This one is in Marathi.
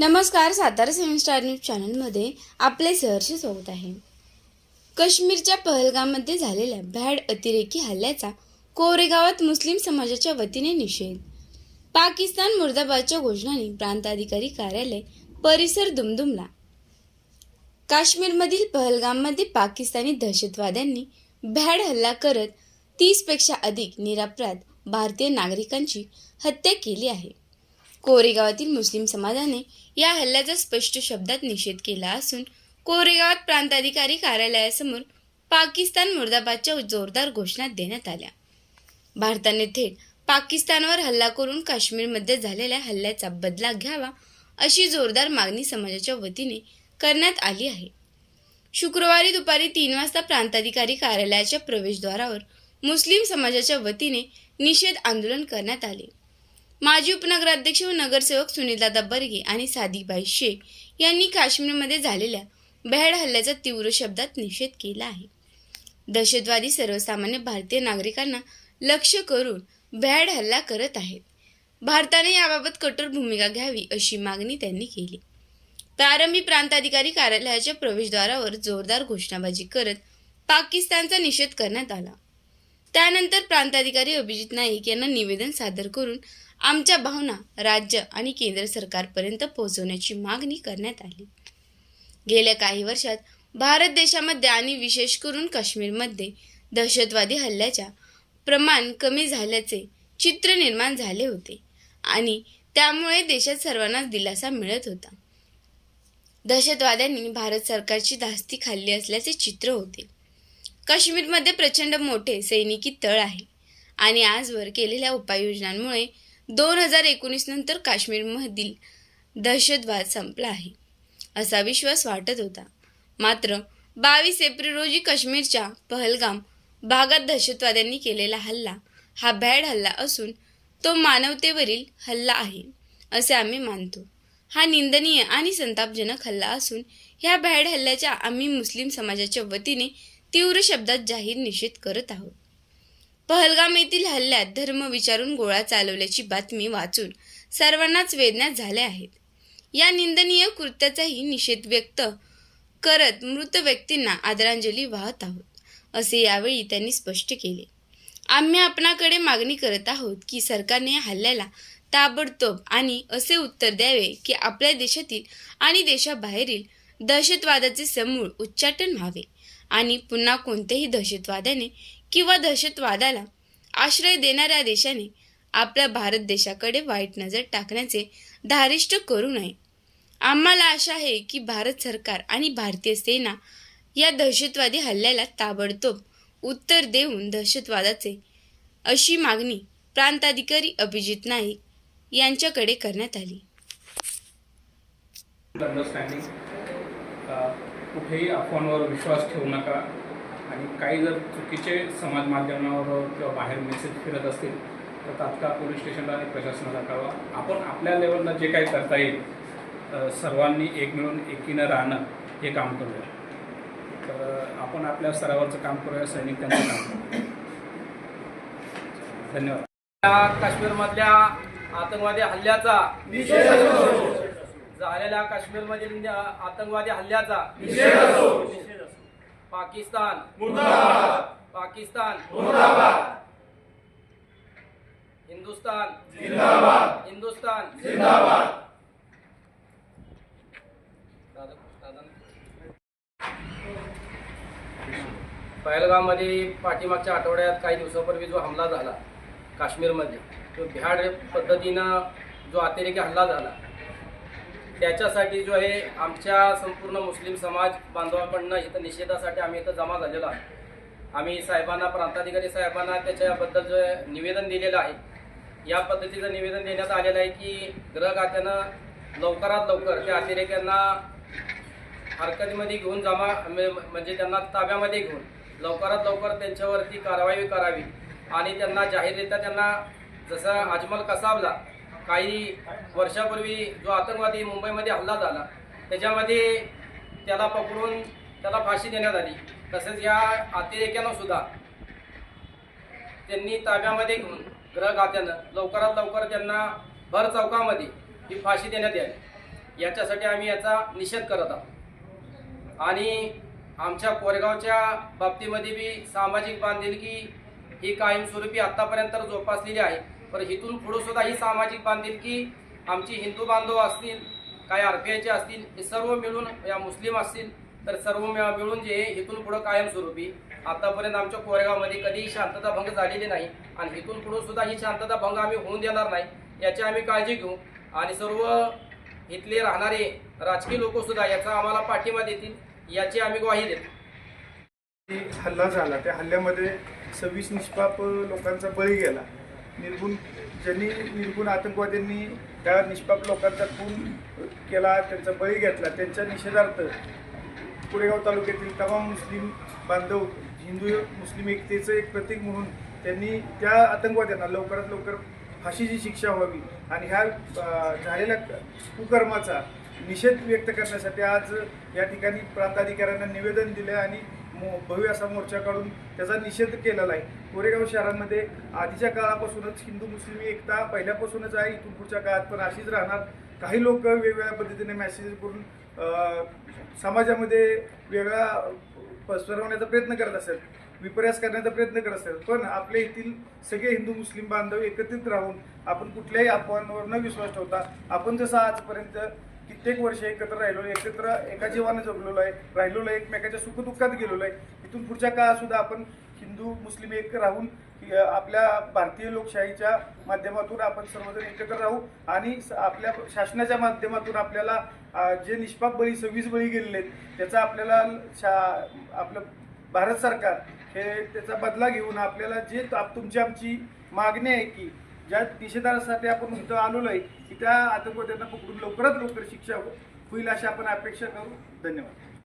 नमस्कार सातारा सेवन स्टार न्यूज चॅनलमध्ये आपले सहर्ष स्वागत आहे. काश्मीरच्या पहलगाममध्ये झालेल्या भॅड अतिरेकी हल्ल्याचा कोरेगावात मुस्लिम समाजाच्या वतीने निषेध. पाकिस्तान मुर्दाबादच्या घोषणाने प्रांताधिकारी कार्यालय परिसर दुमदुमला. काश्मीरमधील पहलगाममध्ये पाकिस्तानी दहशतवाद्यांनी भॅड हल्ला करत तीसपेक्षा अधिक निरापराध भारतीय नागरिकांची हत्या केली आहे. कोरेगावातील मुस्लिम समाजाने या हल्ल्याचा स्पष्ट शब्दात निषेध केला असून कोरेगावात प्रांताधिकारी कार्यालयासमोर पाकिस्तान मुर्दाबादच्या जोरदार घोषणा देण्यात आल्या. भारताने थेट पाकिस्तानवर हल्ला करून काश्मीरमध्ये झालेल्या हल्ल्याचा बदला घ्यावा अशी जोरदार मागणी समाजाच्या वतीने करण्यात आली आहे. शुक्रवारी दुपारी तीन वाजता प्रांताधिकारी कार्यालयाच्या प्रवेशद्वारावर मुस्लिम समाजाच्या वतीने निषेध आंदोलन करण्यात आले. माजी उपनगराध्यक्ष व नगरसेवक सुनीलदादा बर्गे आणि सादिकबाई शेख यांनी काश्मीरमध्ये झालेल्या भ्याड हल्ल्याचा तीव्र शब्दात निषेध केला आहे. दहशतवादी सर्वसामान्य भारतीय नागरिकांना लक्ष करून भ्याड हल्ला करत आहेत. भारताने याबाबत कठोर भूमिका घ्यावी अशी मागणी त्यांनी केली. प्रारंभी प्रांताधिकारी कार्यालयाच्या प्रवेशद्वारावर जोरदार घोषणाबाजी करत पाकिस्तानचा निषेध करण्यात आला. त्यानंतर प्रांताधिकारी अभिजित नाईक यांना निवेदन सादर करून आमच्या भावना राज्य आणि केंद्र सरकारपर्यंत पोहोचवण्याची मागणी करण्यात आली. गेल्या काही वर्षात भारत देशामध्ये आणि विशेष करून काश्मीरमध्ये दहशतवादी हल्ल्याच्या प्रमाण कमी झाल्याचे चित्र निर्माण झाले होते आणि त्यामुळे देशात सर्वांनाच दिलासा मिळत होता. दहशतवाद्यांनी भारत सरकारची धास्ती खाल्ली असल्याचे चित्र होते. काश्मीरमध्ये प्रचंड मोठे सैनिकी तळ आहे आणि आजवर केलेल्या उपाययोजनांमुळे दोन हजार एकोणीस नंतर काश्मीरमधील दहशतवाद संपला आहे असा विश्वास वाटत होता. मात्र बावीस एप्रिल रोजी काश्मीरच्या पहलगाम भागात दहशतवाद्यांनी केलेला हल्ला हा भॅड हल्ला असून तो मानवतेवरील हल्ला आहे असे आम्ही मानतो. हा निंदनीय आणि संतापजनक हल्ला असून ह्या भॅड हल्ल्याच्या आम्ही मुस्लिम समाजाच्या वतीने तीव्र शब्दात जाहीर निषेध करत आहोत. पहलगाम येथील हल्ल्यात धर्म विचारून गोळा चालवल्याची बातमी वाचून सर्वांनाच वेदना झाल्या आहेत. या निंदनीय कृत्याचाही निषेध व्यक्त करत मृत व्यक्तींना आदरांजली वाहत आहोत असे यावेळी त्यांनी स्पष्ट केले. आम्ही आपणाकडे मागणी करत आहोत की सरकारने या हल्ल्याला ताबडतोब आणि असे उत्तर द्यावे की आपल्या देशातील आणि देशाबाहेरील दहशतवादाचे समूळ उच्चाटन व्हावे आणि पुन्हा कोणत्याही दहशतवाद्याने किंवा दहशतवादाला आश्रय देणाऱ्या देशाने आपल्या भारत देशाकडे वाईट नजर टाकण्याचे धारिष्ट करू नये. आम्हाला आशा आहे की भारत सरकार आणि भारतीय सेना या दहशतवादी हल्ल्याला ताबडतोब उत्तर देऊन दहशतवादाचे अशी मागणी प्रांताधिकारी अभिजित नाईक यांच्याकडे करण्यात आली. अंडरस्टँडिंग कुठेही अफवांवर विश्वास ठेवू नका. आणि काही जर चुकीचे समाज माध्यमावर किंवा बाहेर मेसेज फिरत असतील तर तात्काळ पोलीस स्टेशनला आणि प्रशासनाला कळवा. आपण आपल्या लेवलला जे काही करता येईल सर्वांनी एक मिळून एकीनं राहणं हे काम करूया. तर आपण आपल्या स्तरावरचं काम करूया सैनिक त्यांचं काम करूया. धन्यवाद. या काश्मीरमधल्या आतंकवादी हल्ल्याचा झालेल्या काश्मीरमधील आतंकवादी हल्ल्याचा पाकिस्तान. पाकिस्तान. हिंदुस्तान. हिंदुस्तान. पहलगाममध्ये पाठीमागच्या आठवड्यात काही दिवसापूर्वी जो हमला झाला काश्मीरमध्ये तो भ्याड पद्धतीनं जो अतिरेकी हल्ला झाला त्याच्यासाठी जो आहे आमच्या संपूर्ण मुस्लिम समाज बांधवाकडनं इथं निषेधासाठी आम्ही इथं जमा झालेलो आहे आम्ही साहेबांना प्रांताधिकारी साहेबांना त्याच्याबद्दल जो आहे निवेदन दिलेलं आहे. या पद्धतीचं निवेदन देण्यात आलेलं आहे की गृह खात्यानं लवकरात लवकर त्या अतिरेक्यांना हरकतीमध्ये घेऊन जमा म्हणजे म्हणजे त्यांना ताब्यामध्ये घेऊन लवकरात लवकर त्यांच्यावरती कारवाई करावी आणि त्यांना जाहीररित्या त्यांना जसं अजमल कसाबला काही वर्षापूर्वी जो आतंकवादी मुंबईमध्ये हल्ला झाला त्याच्यामध्ये त्याला पकडून त्याला फाशी देण्यात आली. तसेच या अतिरेक्यानं सुद्धा त्यांनी ताब्यामध्ये घेऊन गृह लवकरात लवकर त्यांना भर चौकामध्ये ही फाशी देण्यात यावी. याच्यासाठी आम्ही याचा निषेध करत आहोत. आणि आमच्या कोरेगावच्या बाबतीमध्ये बी सामाजिक बांधिलकी ही कायमस्वरूपी आत्तापर्यंत जोपासलेली आहे. पण इथून पुढे सुद्धा ही सामाजिक बांधिलकी आमची हिंदू बांधव असतील काय आर पी आयचे असतील हे सर्व मिळून या मुस्लिम असतील तर सर्व मिळून जे इथून पुढं कायमस्वरूपी आतापर्यंत आमच्या कोरेगावमध्ये कधीही शांतता भंग झालेली नाही आणि इथून पुढे सुद्धा ही शांतता भंग आम्ही होऊन देणार नाही याची आम्ही काळजी घेऊ. आणि सर्व इथले राहणारे राजकीय लोक सुद्धा याचा आम्हाला पाठिंबा देतील याची आम्ही ग्वाही देतो. हल्ला झाला. त्या हल्ल्यामध्ये सव्वीस निष्पाप लोकांचा बळी गेला. निर्गुण ज्यांनी निर्गुण आतंकवाद्यांनी त्या निष्पाप लोकांचा खून केला त्यांचा बळी घेतला त्यांच्या निषेधार्थ कोरेगाव तालुक्यातील तमाम मुस्लिम बांधव हिंदू मुस्लिम एकतेचं एक प्रतीक म्हणून त्यांनी त्या आतंकवाद्यांना लवकरात लवकर फाशीची शिक्षा व्हावी आणि ह्या झालेल्या कुकर्माचा निषेध व्यक्त करण्यासाठी आज या ठिकाणी प्रांताधिकाऱ्यांना निवेदन दिलं आणि भव्य असा मोर्चा काढून त्याचा निषेध केलेला आहे. कोरेगाव शहरामध्ये आधीच्या काळापासूनच हिंदू मुस्लिम एकता पहिल्यापासूनच आहे. इथून पुढच्या काळात पण अशीच राहणार. काही लोक वेगवेगळ्या पद्धतीने मेसेज करून समाजामध्ये वेगळा पसरवण्याचा प्रयत्न करत असेल विपर्यास करण्याचा प्रयत्न करत असेल. पण आपल्या येथील सगळे हिंदू मुस्लिम बांधव एकत्रित राहून आपण कुठल्याही अफवांवर न विश्वास ठेवता आपण जसं आजपर्यंत कित्येक वर्ष एकत्र राहिलो एकत्र एका जीवाने जगलेलो आहे राहिलेलो आहे एकमेकाच्या सुखदुःखात गेलेलो आहे. इथून पुढच्या काळात सुद्धा आपण हिंदू मुस्लिम एक राहून आपल्या भारतीय लोकशाहीच्या माध्यमातून आपण सर्वजण एकत्र राहू आणि स- आपल्या शासनाच्या माध्यमातून आपल्याला जे निष्पाप बळी सव्वीस बळी गेलेले आहेत त्याचा आपल्याला शा आपलं भारत सरकार हे त्याचा बदला घेऊन आपल्याला जे तुमची आमची मागणी आहे की ज्या निषेधासाठी आपण इथं आलेलो आहे की त्या आतंकवाद्यांना पकडून लवकरात लवकर शिक्षा होईल अशी आपण अपेक्षा करू. धन्यवाद.